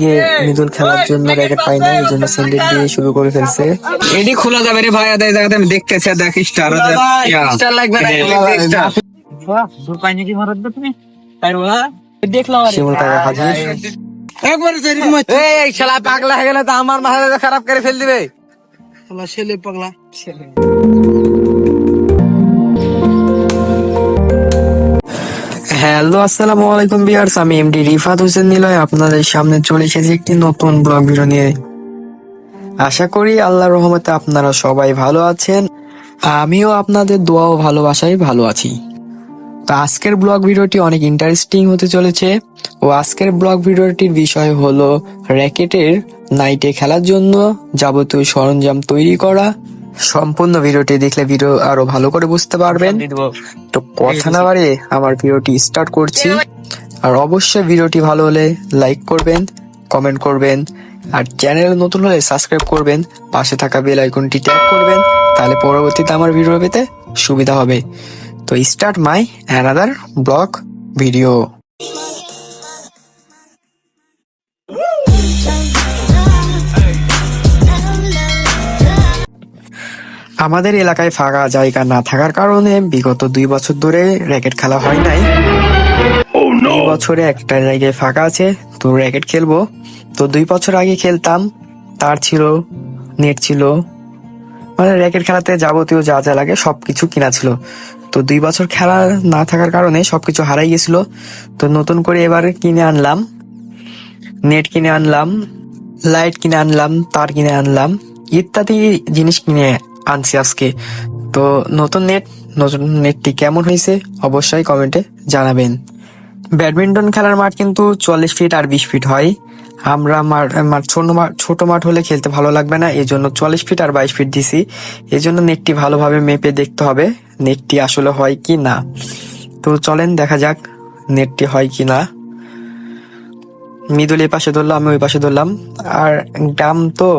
গিয়ে মিদুল খেলার জন্য র্যাকেট পাই না এই জন্য স্যান্ডেল দিয়ে শুরু করে ফেলছে। এডি খোলা যাবে রে ভাই আদায় জায়গাতে আমি দেখতেছি আর দেখ স্টার স্টার লাগবে না দেখলাম শিমুল কাকা হাজির। এই শালা পাগলা হয়ে গেলে তো আমার মাথা খারাপ করে ফেল দিবে। ছেলে পাগলা। হ্যালো, আসসালামু আলাইকুম বিয়ার্স আমি এমডি রিফাত হোসেন নিলয়, আপনাদের সামনে চলে এসেছি একটি নতুন ব্লগ ভিডিও নিয়ে। আশা করি আল্লাহর রহমতে আপনারা সবাই ভালো আছেন। আমিও আপনাদের দোয়া ও ভালোবাসায় ভালো আছি। তো আজকের ব্লগ ভিডিওটি অনেক ইন্টারেস্টিং হতে চলেছে। ও আজকের ব্লগ ভিডিওটির বিষয় হলো র্যাকেটের নাইটে খেলার জন্য যাবতীয় সরঞ্জাম তৈরি করা। সম্পূর্ণ ভিডিওটি দেখলে ভিডিও আরও ভালো করে বুঝতে পারবেন। তো কথা না বাড়িয়ে আমার ভিডিওটি স্টার্ট করছি। আর অবশ্যই ভিডিওটি ভালো হলে লাইক করবেন কমেন্ট করবেন আর চ্যানেল নতুন হলে সাবস্ক্রাইব করবেন পাশে থাকা বেল আইকনটি ট্যাপ করবেন তাহলে পরবর্তীতে আমার ভিডিও পেতে সুবিধা হবে। তো start my another blog video আমাদের এলাকায় ফাঁকা জায়গা না থাকার কারণে বিগত দুই বছর ধরে র্যাকেট খেলা হয় নাই। এই বছরে একটা জায়গায় ফাঁকা আছে তো র্যাকেট খেলব। তো দুই বছর আগে খেলতাম তার ছিল নেট ছিল। মানে র্যাকেট খেলাতে যাবতীয় যা যা লাগে সবকিছু কিনা ছিল। তো দুই বছর খেলা না থাকার কারণে সবকিছু হারাই গেছিল। তো নতুন করে এবার কিনে আনলাম। নেট কিনে আনলাম লাইট কিনে আনলাম তার কিনে আনলাম ইত্যাদি জিনিস কিনে আনছি আজকে। তো নতুন নেট নতুন নেটটি কেমন হয়েছে অবশ্যই কমেন্টে জানাবেন। ব্যাডমিন্টন খেলার মাঠ কিন্তু চল্লিশ ফিট আর বিশ ফিট হয়। আমরা মাঠ ছোট মাঠ ছোট মাঠ হলে খেলতে ভালো লাগবে না এই জন্য চল্লিশ ফিট আর বাইশ ফিট দিছি। এই জন্য নেটটি ভালোভাবে মেপে দেখতে হবে নেটটি আসলে হয় কি না। তো চলেন দেখা যাক নেটটি হয় কি না। মিদুল এই পাশে ধরলাম, আমি ওই পাশে ধরলাম। আর গ্রাম তো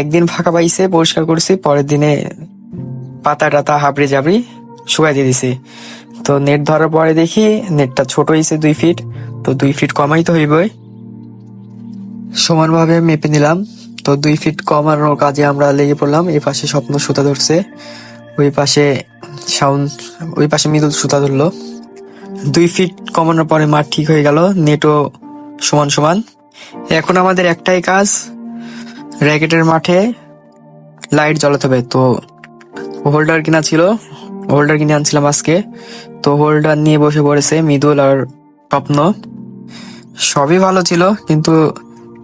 একদিন ফাঁকা পাইছে, পরিষ্কার করছি, পরের দিনে পাতা টাতা হাবড়ে জাবড়ি শুকাই দিয়ে দিছি। তো নেট ধরার পরে দেখি নেটটা ছোট হয়েছে দুই ফিট তো দুই ফিট কমাই তো হইবই। সমানভাবে মেপে নিলাম, তো দুই ফিট কমানোর কাজে আমরা লেগে পড়লাম, এই পাশে স্বপ্ন সুতা ধরছে, ওই পাশে সাউন্ড ওই পাশে মৃদুল সুতা ধরলো। দুই ফিট কমানোর পরে মাঠ ঠিক হয়ে গেল নেটও সমান সমান। এখন আমাদের একটাই কাজ র্যাকেটের মাঠে লাইট জ্বলাতে হবে। তো হোল্ডার কিনা ছিল হোল্ডার কিনে আনছিলাম আজকে। তো হোল্ডার নিয়ে বসে পড়েছে মৃদুল আর স্বপ্ন। সবই ভালো ছিল, কিন্তু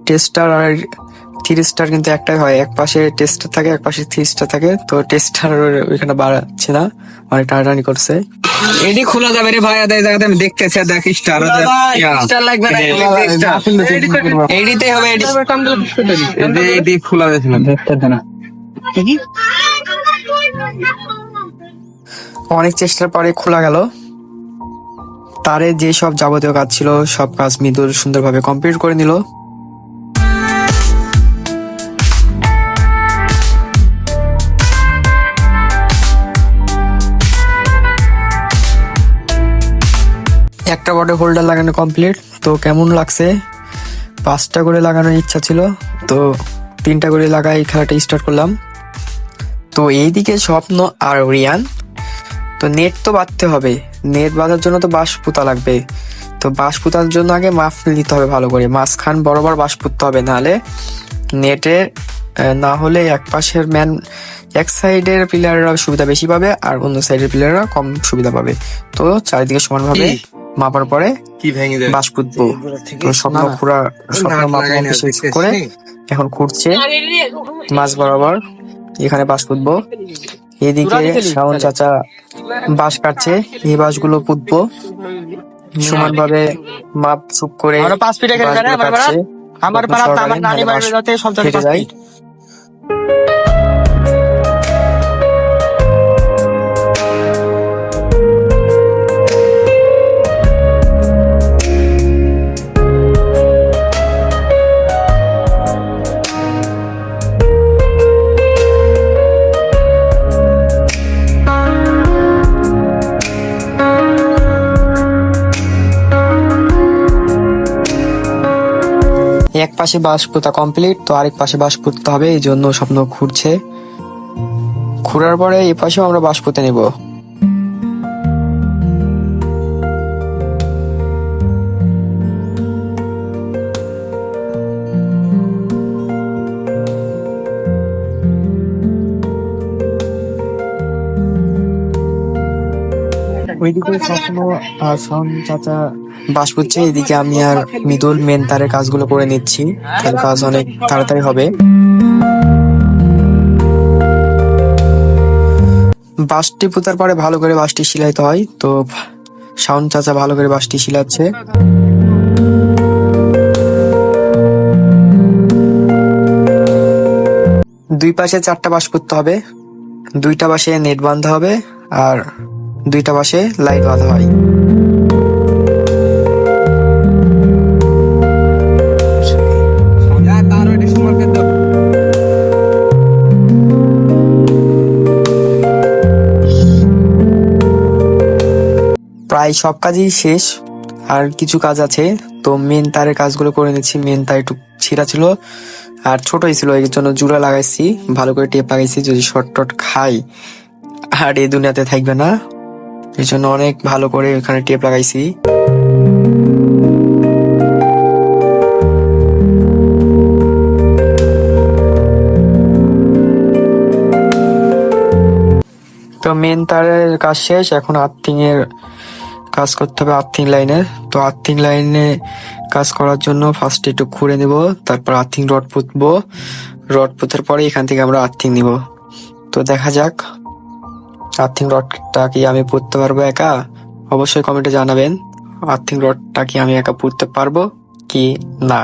টেস্টার আর থ্রি স্টার কিন্তু একটাই হয়। এক পাশে টেস্টার থাকে এক পাশে থ্রি স্টার থাকে। তো টেস্টার ওইখানে বাড়াচ্ছে না। অনেক টানাটানি করছে। এডি খোলা যাবে রে ভাই আদায় জায়গাতে আমি দেখতেছি আর দেখ স্টার স্টার লাগবে না এডিতে হবে এডি। এডি খোলা যাচ্ছে না। অনেক চেষ্টার পরে খোলা গেল। তারে যে সব যাবতীয় কাজ ছিল সব কাজ মৃদুল সুন্দরভাবে কমপ্লিট করে নিল। একটা বটে হোল্ডার লাগানো কমপ্লিট তো কেমন লাগছে? পাঁচটা করে লাগানোর ইচ্ছা ছিল। তো তিনটা করে লাগাই খেলাটা স্টার্ট করলাম। তো এইদিকে স্বপ্ন আর রিয়ান। তো নেট তো বাঁধতে হবে। নেট বাঁধার জন্য তো বাঁশ পুঁতা লাগবে। তো বাঁশ পুঁতার জন্য আগে মাপ নিতে হবে ভালো করে। মাঝখান বরাবর বাঁশ পুঁততে হবে, নাহলে নেটে না হলে এক পাশের ম্যান এক সাইডের প্লেয়াররা সুবিধা বেশি পাবে আর অন্য সাইডের প্লেয়াররা কম সুবিধা পাবে। তো চারিদিকে সমানভাবে মাপার পরে কি ভেঙে বাঁশ পুঁতবো তো স্বপ্ন খুঁড়া স্বপ্ন মাপ শেষ করে এখন খুঁড়ছে মাছ বরাবর। এখানে বাঁশ পুঁতবো এদিকে শাওন চাচা বাঁশ কাটছে। এই বাঁশগুলো পুঁতবো। সমানভাবে মাপ চুপ করে আমরা পাড়া আমার নানি যাতে সব এক পাশে বাঁশ কমপ্লিট তো আরেক পাশে বাঁশ পুঁততে হবে, এই জন্য স্বপ্ন ঘুরছে ঘুরার পরে এই পাশেও আমরা বাঁশ পুঁতে নেব। ওইদিকে স্বপ্ন আর চাচা বাস এদিকে আমি আর মৃদুল মেন তারের কাজগুলো করে নিচ্ছি। তাহলে কাজ অনেক তাড়াতাড়ি হবে। বাসটি পুতার পরে ভালো করে বাসটি সিলাইতে হয়। তো শাওন চাচা ভালো করে বাসটি সিলাচ্ছে দুই পাশে চারটা বাস পুততে হবে। দুইটা বাসে নেট বাঁধা হবে আর দুইটা বাসে লাইট বাঁধা হয়। প্রায় সব কাজই শেষ। আর কিছু কাজ আছে। তো মেন তারের কাজগুলো করে নিচ্ছি। মেন তার একটু ছিঁড়া ছিল। আর ছোটই ছিল, এর জন্য জুড়া লাগাইছি। ভালো করে টেপ লাগাইছি, যদি শর্ট টট খাই। আর এই দুনিয়াতে থাকবে না। এর জন্য অনেক ভালো করে এখানে টেপ লাগাইছি। তো মেন তারের কাজ শেষ। এখন আর্থিং এর কাজ করতে হবে আর্থিং লাইনে। তো আর্থিং লাইনে কাজ করার জন্য ফার্স্ট একটু খুঁড়ে নেব, তারপর আর্থিং রড পুঁতবো। রড পুঁতার পরে এখান থেকে আমরা আর্থিং নিব। তো দেখা যাক, আর্থিং রডটা কি আমি পুঁততে পারব একা? অবশ্যই কমেন্টে জানাবেন, আর্থিং রডটা কি আমি একা পুঁততে পারব কি না?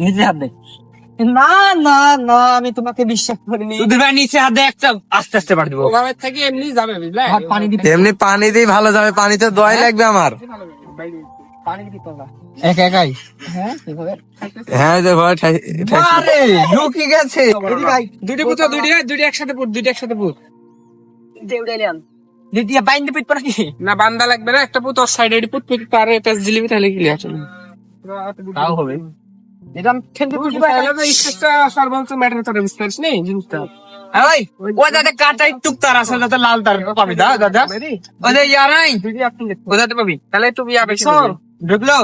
নিচে হাত না না না আমি তোমাকে বিশ্বাস করিনি। সুধীর ভাই নিচে হাত একটা আস্তে আস্তে পাঠ দিব। ওভাবে থেকে এমনি যাবে বুঝলে? পানি দিতে। এমনি পানি দিয়ে ভালো যাবে পানিতে দয় লাগবে আমার। পানি দিতে এক একাই? হ্যাঁ হ্যাঁ আরে ঢুকে গেছে। একসাথে পুত একসাথে পুত। বাইন্দে পিট পড়া কি না বান্দা লাগবে না একটা পুত ওর সাইডে পুত প্যাচ দিলিবি তাহলে চলবে তাও হবে। এটা আমি খেলতে বুঝতে তাহলে তো স্টেজটা সর্বোচ্চ ম্যাটার করে বুঝতে পারিস নি জিনিসটা। ওই ওই দাদা কাটাই টুক তার আছে যাতে লাল তার পাবি দা দাদা। ওই যে ইয়ারাই ওদাতে পাবি? তাহলে একটু বিয়া সর। ঢুকলো?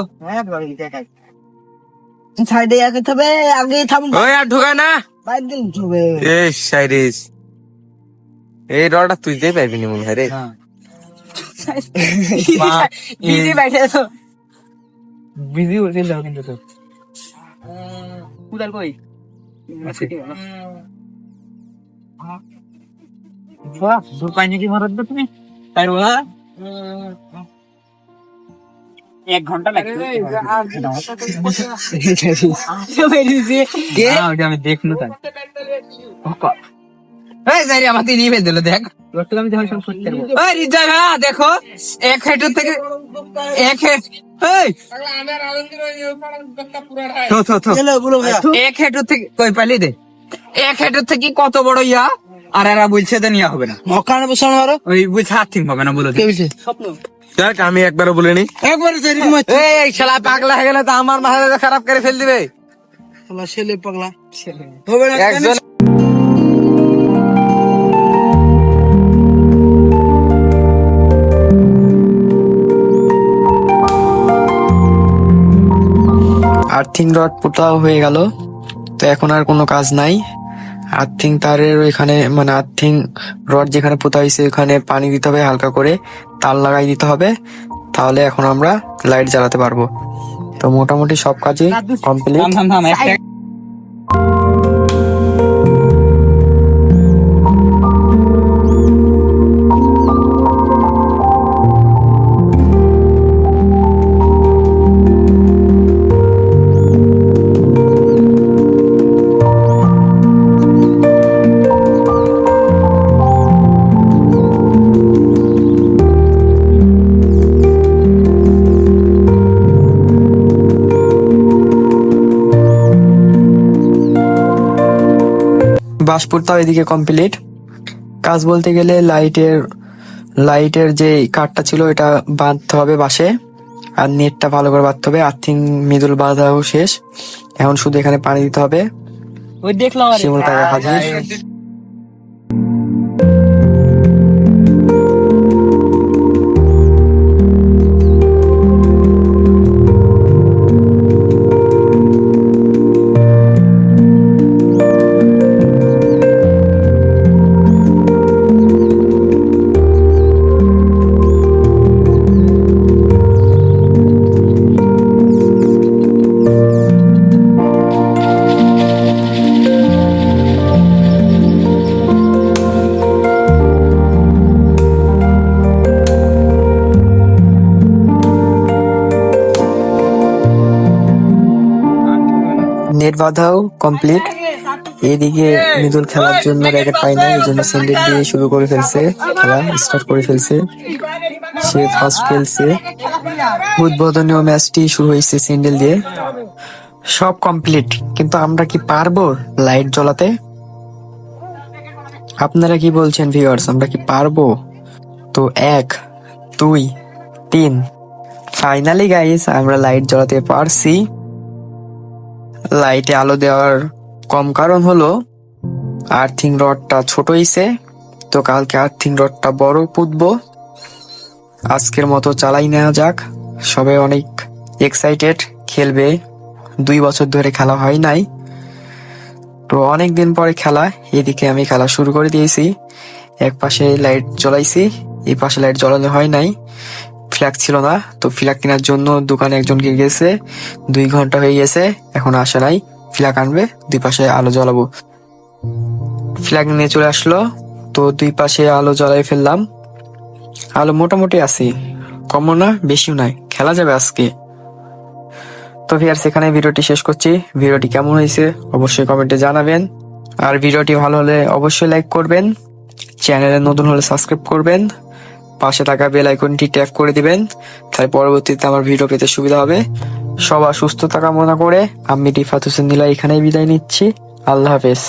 সাইডে আগে তবে আগে থাম ওই আর ঢোকা না। বাইর দিন ঢুবে এই সাইরিস। এই রডটা তুই পাইবি নি মনে হয় রে। বিজি বাইঠে তো বিজি হয়ে যাও কিন্তু তো। কই বাহ দুপাই নাকি মারাত তুমি তাই বলা এক ঘণ্টা লাগবে আমি দেখল তাই এই যাই আমার তিনি ভেজ দিল দেখ। আমি যখন সব করতে ওই রিজা ভাই দেখো এক থেকে এক হেক্টর এই! থো, থো, থো। চলো বলো ভাইয়া। এক হেক্টর থেকে কই পালি দে। এক হেক্টর থেকে কত বড় ইয়া? আর এরা বলছে যে নিয়া হবে না। মকানে বসানো আরও? ওই বুঝছে আর্থিং হবে না বলে দেখ আমি একবারও বলিনি। একবারে এই শালা পাগলা হয়ে গেলে তো আমার মাথা খারাপ করে ফেল দিবে শালা ছেলে পাগলা। হবে না একজন আর্থিং রড পোতাও হয়ে গেল। তো এখন আর কোনো কাজ নাই। আর্থিং তারের ওইখানে মানে আর্থিং রড যেখানে পোতা হয়েছে ওইখানে পানি দিতে হবে হালকা করে। তার লাগাই দিতে হবে। তাহলে এখন আমরা লাইট জ্বালাতে পারব। তো মোটামুটি সব কাজই কমপ্লিট বাসপুরটাও এদিকে কমপ্লিট কাজ বলতে গেলে লাইটের লাইটের যে কাঠটা ছিল এটা বাঁধতে হবে বাসে আর নেটটা ভালো করে বাঁধতে হবে। আর্থিং মৃদুল বাঁধাও শেষ। এখন শুধু এখানে পানি দিতে হবে। ওই দেখলাম আরে শিমুল কাকা হাজির। বাঁধাও কমপ্লিট এদিকে মৃদুল খেলার জন্য র্যাকেট নাই এই জন্য স্যান্ডেল দিয়ে শুরু করে ফেলছে, খেলা স্টার্ট করে ফেলছে। সে ফার্স্ট খেলছে। উদ্বোধনীয় ম্যাচটি শুরু হয়েছে স্যান্ডেল দিয়ে। সব কমপ্লিট কিন্তু আমরা কি পারব লাইট জ্বলাতে? আপনারা কি বলছেন ভিউয়ার্স আমরা কি পারব? তো এক, দুই, তিন। ফাইনালি গাইস আমরা লাইট জ্বলাতে পারছি। লাইটে আলো দেওয়ার কম কারণ হলো আর্থিং রডটা ছোট হইছে। তো কালকে আর্থিং রডটা বড় পুঁতবো। আজকের মতো চালাই নেওয়া যাক। সবাই অনেক এক্সাইটেড খেলবে। দুই বছর ধরে খেলা হয় নাই। তো অনেক দিন পরে খেলা, এদিকে আমি খেলা শুরু করে দিয়েছি। এক পাশে লাইট জ্বলাইছি, এই পাশে লাইট জ্বলানো হয় নাই। ফ্ল্যাগ ছিল না। তো ফ্ল্যাগ কেনার জন্য দোকানে একজনকে গেছে। দুই ঘণ্টা হয়ে গেছে, এখন আসে নাই। ফ্ল্যাগ আনবে, দুই পাশে আলো জ্বালাবো। ফ্ল্যাগ নিয়ে চলে আসলো, তো দুই পাশে আলো জ্বালাই ফেললাম। আলো মোটামুটি আছে, কমও না, বেশিও নাই, খেলা যাবে আজকে। তো ভিয়ার সেখানে ভিডিওটি শেষ করছি। ভিডিওটি কেমন হয়েছে অবশ্যই কমেন্টে জানাবেন। আর ভিডিওটি ভালো হলে অবশ্যই লাইক করবেন। চ্যানেলে নতুন হলে সাবস্ক্রাইব করবেন। পাশে থাকা বেল আইকনটি ট্যাপ করে দিবেন, তাই পরবর্তীতে আমার ভিডিও পেতে সুবিধা হবে। সবার সুস্থ থাকা কামনা করে আমি রিফাত হোসেন এখানেই বিদায় নিচ্ছি। আল্লাহ হাফেজ।